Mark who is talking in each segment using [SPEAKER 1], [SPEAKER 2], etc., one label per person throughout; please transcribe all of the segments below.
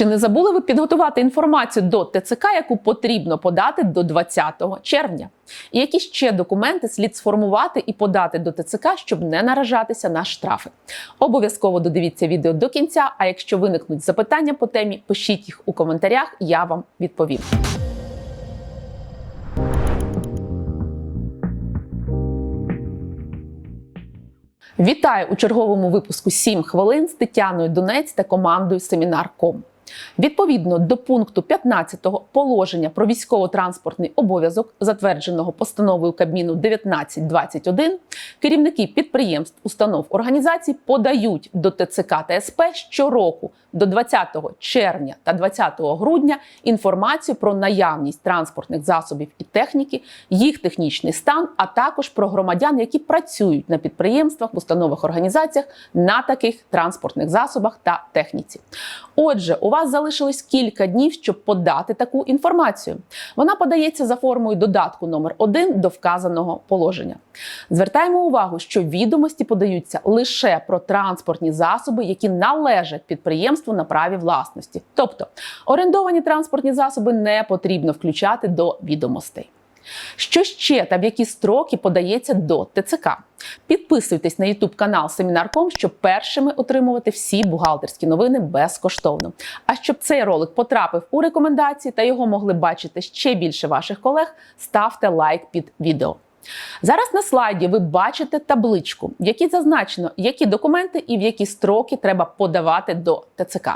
[SPEAKER 1] Чи не забули ви підготувати інформацію до ТЦК, яку потрібно подати до 20 червня? І які ще документи слід сформувати і подати до ТЦК, щоб не наражатися на штрафи? Обов'язково додивіться відео до кінця. А якщо виникнуть запитання по темі, пишіть їх у коментарях, я вам відповім. Вітаю у черговому випуску «7 хвилин з Тетяною Донець та командою Семінар.ком. Відповідно до пункту 15 положення про військово-транспортний обов'язок, затвердженого постановою Кабміну 1921, керівники підприємств, установ організацій подають до ТЦК та СП щороку до 20 червня та 20 грудня інформацію про наявність транспортних засобів і техніки, їх технічний стан, а також про громадян, які працюють на підприємствах, установах організаціях на таких транспортних засобах та техніці. Отже, у вас залишилось кілька днів, щоб подати таку інформацію. Вона подається за формою додатку номер 1 до вказаного положення. Звертаємо увагу, що відомості подаються лише про транспортні засоби, які належать підприємству на праві власності. Тобто орендовані транспортні засоби не потрібно включати до відомостей. Що ще та в які строки подається до ТЦК? Підписуйтесь на YouTube канал Семінар.ком, щоб першими отримувати всі бухгалтерські новини безкоштовно. А щоб цей ролик потрапив у рекомендації та його могли бачити ще більше ваших колег, ставте лайк під відео. Зараз на слайді ви бачите табличку, в якій зазначено, які документи і в які строки треба подавати до ТЦК.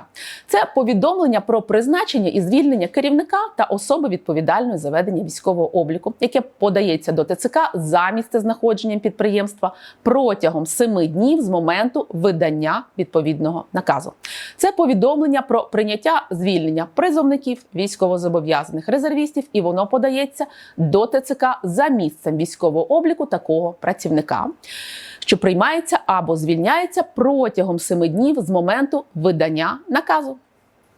[SPEAKER 1] Це повідомлення про призначення і звільнення керівника та особи відповідальної за ведення військового обліку, яке подається до ТЦК за місцезнаходженням підприємства протягом семи днів з моменту видання відповідного наказу. Це повідомлення про прийняття звільнення призовників, військовозобов'язаних резервістів, і воно подається до ТЦК за місцем військового обліку такого працівника, що приймається або звільняється протягом семи днів з моменту видання наказу.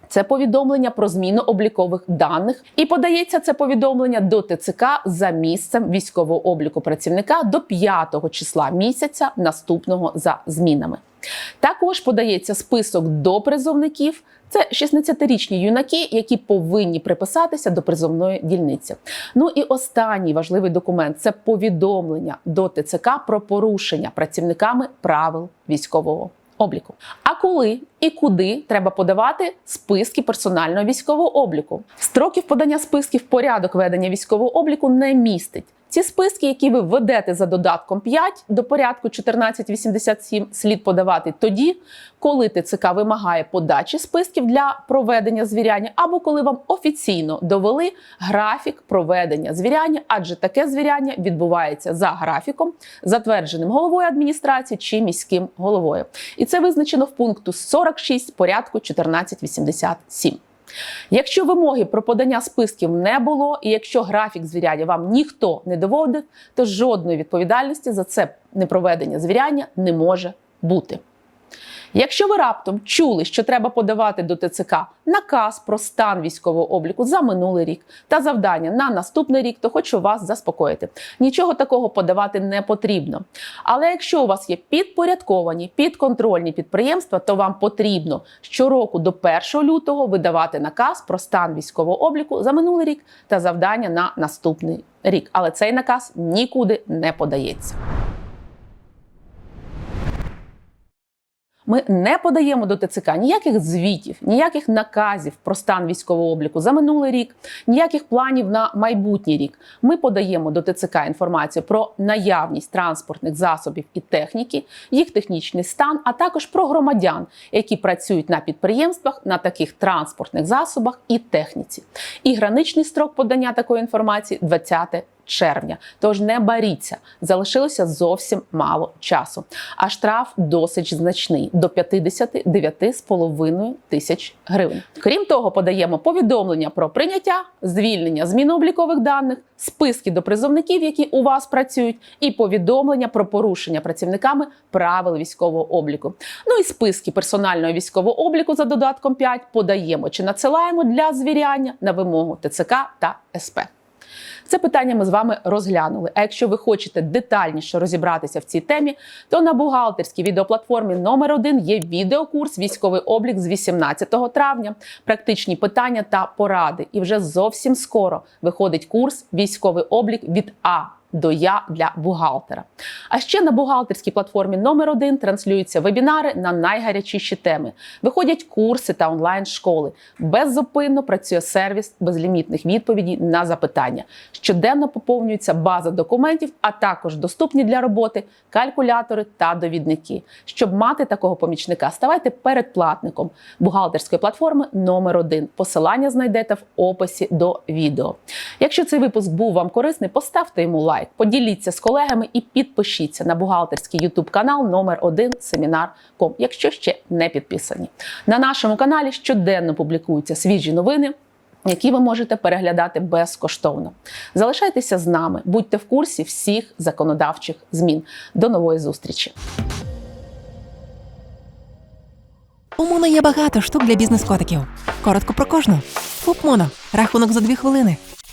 [SPEAKER 1] Це повідомлення про зміну облікових даних, і подається це повідомлення до ТЦК за місцем військового обліку працівника до 5 числа місяця наступного за змінами. Також подається список до призовників. Це 16-річні юнаки, які повинні приписатися до призовної дільниці. Ну і останній важливий документ це повідомлення до ТЦК про порушення працівниками правил військового обліку. А коли і куди треба подавати списки персонального військового обліку? Строків подання списків порядок ведення військового обліку не містить. Ці списки, які ви введете за додатком 5 до порядку 1487, слід подавати тоді, коли ТЦК вимагає подачі списків для проведення звіряння, або коли вам офіційно довели графік проведення звіряння, адже таке звіряння відбувається за графіком, затвердженим головою адміністрації чи міським головою. І це визначено в пункту 46 порядку 1487. Якщо вимоги про подання списків не було, і якщо графік звіряння вам ніхто не доводив, то жодної відповідальності за це непроведення звіряння не може бути. Якщо ви раптом чули, що треба подавати до ТЦК наказ про стан військового обліку за минулий рік та завдання на наступний рік, то хочу вас заспокоїти. Нічого такого подавати не потрібно. Але якщо у вас є підпорядковані, підконтрольні підприємства, то вам потрібно щороку до 1 лютого видавати наказ про стан військового обліку за минулий рік та завдання на наступний рік. Але цей наказ нікуди не подається. Ми не подаємо до ТЦК ніяких звітів, ніяких наказів про стан військового обліку за минулий рік, ніяких планів на майбутній рік. Ми подаємо до ТЦК інформацію про наявність транспортних засобів і техніки, їх технічний стан, а також про громадян, які працюють на підприємствах на таких транспортних засобах і техніці. І граничний строк подання такої інформації 20 червня. Тож не баріться, залишилося зовсім мало часу. А штраф досить значний до 59,5 тисяч гривень. Крім того, подаємо повідомлення про прийняття, звільнення, зміну облікових даних, списки до призовників, які у вас працюють, і повідомлення про порушення працівниками правил військового обліку. Ну і списки персонального військового обліку за додатком 5 подаємо чи надсилаємо для звіряння на вимогу ТЦК та СП. Це питання ми з вами розглянули. А якщо ви хочете детальніше розібратися в цій темі, то на бухгалтерській відеоплатформі номер 1 є відеокурс Військовий облік з 18 травня, практичні питання та поради. І вже зовсім скоро виходить курс Військовий облік від А до Я для бухгалтера. А ще на бухгалтерській платформі номер 1 транслюються вебінари на найгарячіші теми. Виходять курси та онлайн-школи. Беззупинно працює сервіс безлімітних відповідей на запитання. Щоденно поповнюється база документів, а також доступні для роботи калькулятори та довідники. Щоб мати такого помічника, ставайте передплатником бухгалтерської платформи номер 1 Посилання знайдете в описі до відео. Якщо цей випуск був вам корисний, поставте йому лайк, поділіться з колегами і підпишіться на бухгалтерський YouTube канал номер 1 Семінар.ком, якщо ще не підписані. На нашому каналі щоденно публікуються свіжі новини. Які ви можете переглядати безкоштовно. Залишайтеся з нами, будьте в курсі всіх законодавчих змін. До нової зустрічі!
[SPEAKER 2] У Моно є багато штук для бізнес-котиків. Коротко про кожну. ФУП Моно. Рахунок за дві хвилини.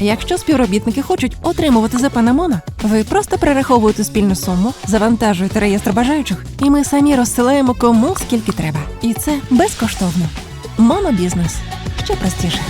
[SPEAKER 2] Якщо співробітники хочуть отримувати ЗП на Моно, ви просто перераховуєте спільну суму, завантажуєте реєстр бажаючих, і ми самі розсилаємо кому скільки треба. І це безкоштовно. Монобізнес ще простіше.